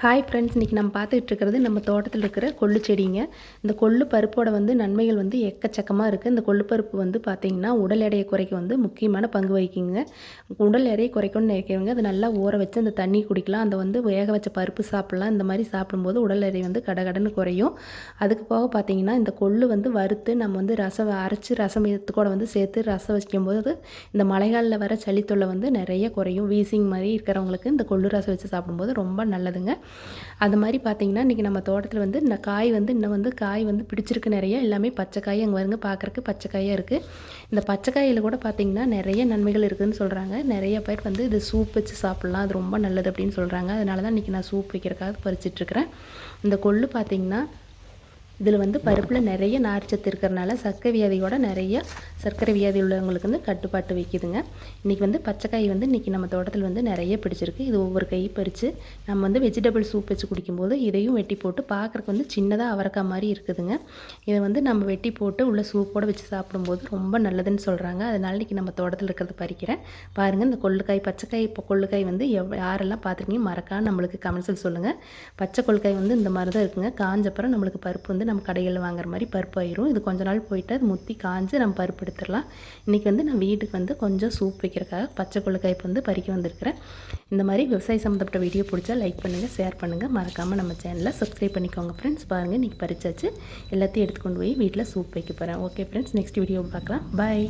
Hi friends இன்றைக்கி நம்ம பார்த்துக்கிட்டு இருக்கிறது நம்ம தோட்டத்தில் இருக்கிற கொள்ளு செடிங்க. இந்த கொள்ளு பருப்போட வந்து நன்மைகள் வந்து எக்கச்சக்கமாக இருக்குது இந்த கொள்ளு பருப்பு வந்து பார்த்திங்கன்னா உடல் எடையை குறைக்க வந்து முக்கியமான பங்கு வகிக்குங்க. உடல் எடையை குறைக்கணும்னு நினைக்கிறவங்க அதை நல்லா ஊற வச்சு அந்த தண்ணி குடிக்கலாம். அந்த வந்து வேக வச்ச பருப்பு சாப்பிட்லாம். இந்த மாதிரி சாப்பிடும்போது உடல் எடை வந்து கடகடன்னு குறையும். அதுக்கு போக பார்த்திங்கன்னா இந்த கொள்ளு வந்து வறுத்து நம்ம வந்து ரசம் அரைச்சி ரசம் கூட வந்து சேர்த்து ரசம் வைக்கும்போது இந்த மழைக்காலில் வர சளித்தொல்லை வந்து நிறைய குறையும். வீசிங் மாதிரி இருக்கிறவங்களுக்கு இந்த கொள்ளு ரசம் வச்சு சாப்பிடும்போது ரொம்ப நல்லதுங்க. அது மாதிரி பார்த்திங்கன்னா இன்றைக்கி நம்ம தோட்டத்தில் வந்து இந்த காய் வந்து இன்னும் வந்து காய் வந்து பிடிச்சிருக்கு நிறைய. எல்லாமே பச்சைக்காய் அங்கே வருங்க பார்க்குறக்கு பச்சைக்காயாக இருக்குது இந்த பச்சைக்காயில் கூட பார்த்திங்கன்னா நிறைய நன்மைகள் இருக்குதுன்னு சொல்கிறாங்க நிறைய பேர் வந்து இது சூப் வச்சு சாப்பிட்லாம் அது ரொம்ப நல்லது அப்படின்னு சொல்கிறாங்க அதனால தான் இன்றைக்கி நான் சூப் வைக்கிறக்காக பறிச்சிட்ருக்கிறேன் இந்த கொள்ளு பார்த்திங்கன்னா இதில் வந்து பருப்பில் நிறைய நார்ச்சத்து இருக்கிறனால சர்க்கரை வியாதியோட நிறைய சர்க்கரை வியாதி உள்ளவங்களுக்கு வந்து கட்டுப்பாட்டு வைக்குதுங்க. இன்றைக்கி வந்து பச்சைக்காய் வந்து இன்றைக்கி நம்ம தோட்டத்தில் வந்து நிறைய பிடிச்சிருக்கு. இது ஒவ்வொரு கை பறித்து நம்ம வந்து வெஜிடபிள் சூப் வச்சு குடிக்கும்போது இதையும் வெட்டி போட்டு பார்க்குறக்கு வந்து சின்னதாக அவரக்காய் மாதிரி இருக்குதுங்க. இதை வந்து நம்ம வெட்டி போட்டு உள்ள சூப்போடு வச்சு சாப்பிடும்போது ரொம்ப நல்லதுன்னு சொல்கிறாங்க அதனால இன்றைக்கி நம்ம தோட்டத்தில் இருக்கிறத பறிக்கிறேன். பாருங்கள் இந்த கொள்ளுக்காய் பச்சைக்காய் இப்போ கொள்ளுக்காய் வந்து எவ் யாரெல்லாம் பார்த்துருக்கீங்க மறக்காம நம்மளுக்கு கமெண்ட்ஸில் சொல்லுங்கள் பச்சை கொள்ளுக்காய் வந்து இந்த மாதிரி தான் இருக்குங்க காஞ்சப்பறம் நம்மளுக்கு பருப்பு வந்து நம்ம கடைகளில் வாங்குற மாதிரி பருப்பு ஆயிரும். இது கொஞ்ச நாள் போயிட்டு அது முத்தி காஞ்சு நம்ம பருப்பு எடுத்துடலாம். இன்றைக்கி வந்து நான் வீட்டுக்கு வந்து கொஞ்சம் சூப் வைக்கிறக்காக பச்சை கொள்ளுக்காய் வந்து பறிக்க வந்திருக்கிறேன். இந்த மாதிரி விவசாய சம்மந்தப்பட்ட வீடியோ பிடிச்சா லைக் பண்ணுங்கள் ஷேர் பண்ணுங்கள் மறக்காமல் நம்ம சேனலில் சப்ஸ்கிரைப் பண்ணிக்கோங்க ஃப்ரெண்ட்ஸ் பாருங்கள் இன்றைக்கி பறிச்சாச்சு. எல்லாத்தையும் எடுத்துக்கொண்டு போய் வீட்டில் சூப் வைக்க போகிறேன் ஓகே ஃப்ரெண்ட்ஸ் நெக்ஸ்ட் வீடியோ பார்க்கலாம். பாய்